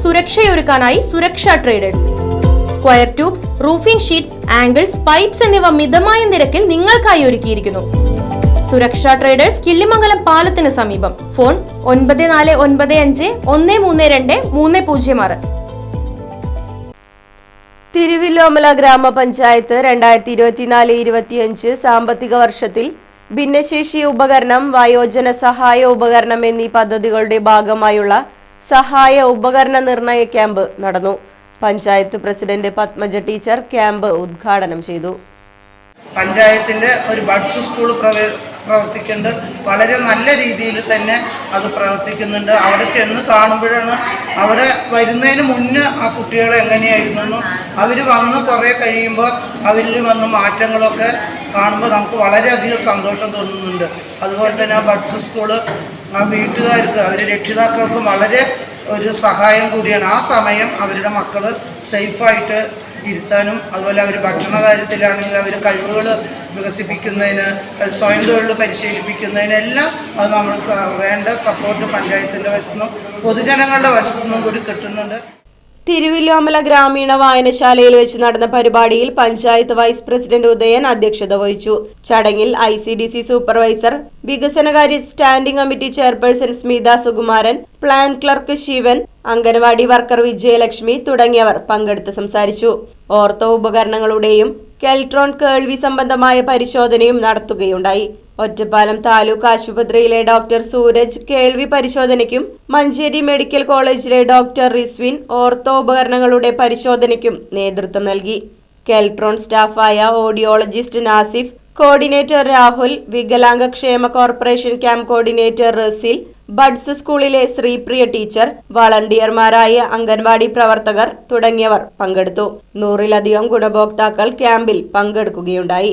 സുരക്ഷയൊരുക്കാനായി Suraksha traders square tubes roofing sheets angles pipes എന്നിവ മിതമായ നിരക്കിൽ നിങ്ങൾക്കായി ഒരുക്കിയിരിക്കുന്നു. സുരക്ഷാ ട്രേഡേഴ്സ് കിള്ളിമംഗലം പാലത്തിന് സമീപം. ഫോൺ ഒൻപത് നാല് ഒൻപത് അഞ്ച് ഒന്ന് മൂന്ന് രണ്ട് മൂന്ന് പൂജ്യം ആറ്. തിരുവില്ലോമല ഗ്രാമപഞ്ചായത്ത് രണ്ടായിരത്തി ഇരുപത്തിനാല് ഇരുപത്തിയഞ്ച് സാമ്പത്തിക വർഷത്തിൽ ഭിന്നശേഷി ഉപകരണം വയോജന സഹായ ഉപകരണം എന്നീ പദ്ധതികളുടെ ഭാഗമായുള്ള സഹായ ഉപകരണ നിർണയ ക്യാമ്പ് നടന്നു. Panchayat president Padmaja teacher camp ഉദ്ഘാടനം ചെയ്തു. പഞ്ചായത്തിന്റെ ഒരു ബഡ്സ് സ്കൂൾ പ്രവേ പ്രവർത്തിക്കുന്നുണ്ട്. വളരെ നല്ല രീതിയിൽ തന്നെ അത് പ്രവർത്തിക്കുന്നുണ്ട്. അവിടെ ചെന്ന് കാണുമ്പോഴാണ് അവിടെ വരുന്നതിന് മുന്നേ ആ കുട്ടികൾ എങ്ങനെയായിരുന്നു? അവർ വന്ന് കുറേ കഴിയുമ്പോൾ അവരിൽ വന്ന് മാറ്റങ്ങളൊക്കെ കാണുമ്പോൾ നമുക്ക് വളരെയധികം സന്തോഷം തോന്നുന്നുണ്ട്. അതുപോലെ തന്നെ ആ ബഡ്സ് സ്കൂൾ ആ വീട്ടുകാർക്ക് അവർ രക്ഷിതാക്കൾക്കും വളരെ ഒരു സഹായം കൂടിയാണ്. ആ സമയം അവരുടെ മക്കൾ സേഫായിട്ട് ഇരുത്താനും അതുപോലെ അവർ ഭക്ഷണ കാര്യത്തിലാണെങ്കിൽ അവർ കഴിവുകൾ വികസിപ്പിക്കുന്നതിന് സ്വയം തൊഴിൽ പരിശീലിപ്പിക്കുന്നതിനെല്ലാം അത് നമ്മൾ വേണ്ട സപ്പോർട്ട് പഞ്ചായത്തിന്റെ വശത്തു നിന്നും പൊതുജനങ്ങളുടെ വശത്തു നിന്നും കൂടി കിട്ടുന്നുണ്ട്. തിരുവില്ലോമല ഗ്രാമീണ വായനശാലയിൽ വെച്ച് നടന്ന പരിപാടിയിൽ പഞ്ചായത്ത് വൈസ് പ്രസിഡന്റ് ഉദയൻ അധ്യക്ഷത വഹിച്ചു. ചടങ്ങിൽ I C D C supervisor വികസനകാര്യ standing committee chairperson Smitha Sukumaran plan clerk Shivan anganwadi worker Vijayalakshmi തുടങ്ങിയവർ പങ്കെടുത്ത് സംസാരിച്ചു. ഓർത്തോ ഉപകരണങ്ങളുടെയും കെൽട്രോൺ കേൾവി സംബന്ധമായ പരിശോധനയും നടത്തുകയുണ്ടായി. ഒറ്റപ്പാലം താലൂക്ക് ആശുപത്രിയിലെ ഡോക്ടർ സൂരജ് കേൾവി പരിശോധനയ്ക്കും മഞ്ചേരി മെഡിക്കൽ കോളേജിലെ ഡോക്ടർ റിസ്വിൻ ഓർത്തോ ഉപകരണങ്ങളുടെ പരിശോധനയ്ക്കും നേതൃത്വം നൽകി. കെൽട്രോൺ സ്റ്റാഫായ ഓഡിയോളജിസ്റ്റ് നാസിഫ് കോർഡിനേറ്റർ രാഹുൽ വികലാംഗ ക്ഷേമ corporation camp coordinator Rasil buds സ്കൂളിലെ ശ്രീപ്രിയ ടീച്ചർ വളണ്ടിയർമാരായ അംഗൻവാടി പ്രവർത്തകർ തുടങ്ങിയവർ പങ്കെടുത്തു. നൂറിലധികം ഗുണഭോക്താക്കൾ ക്യാമ്പിൽ പങ്കെടുക്കുകയുണ്ടായി.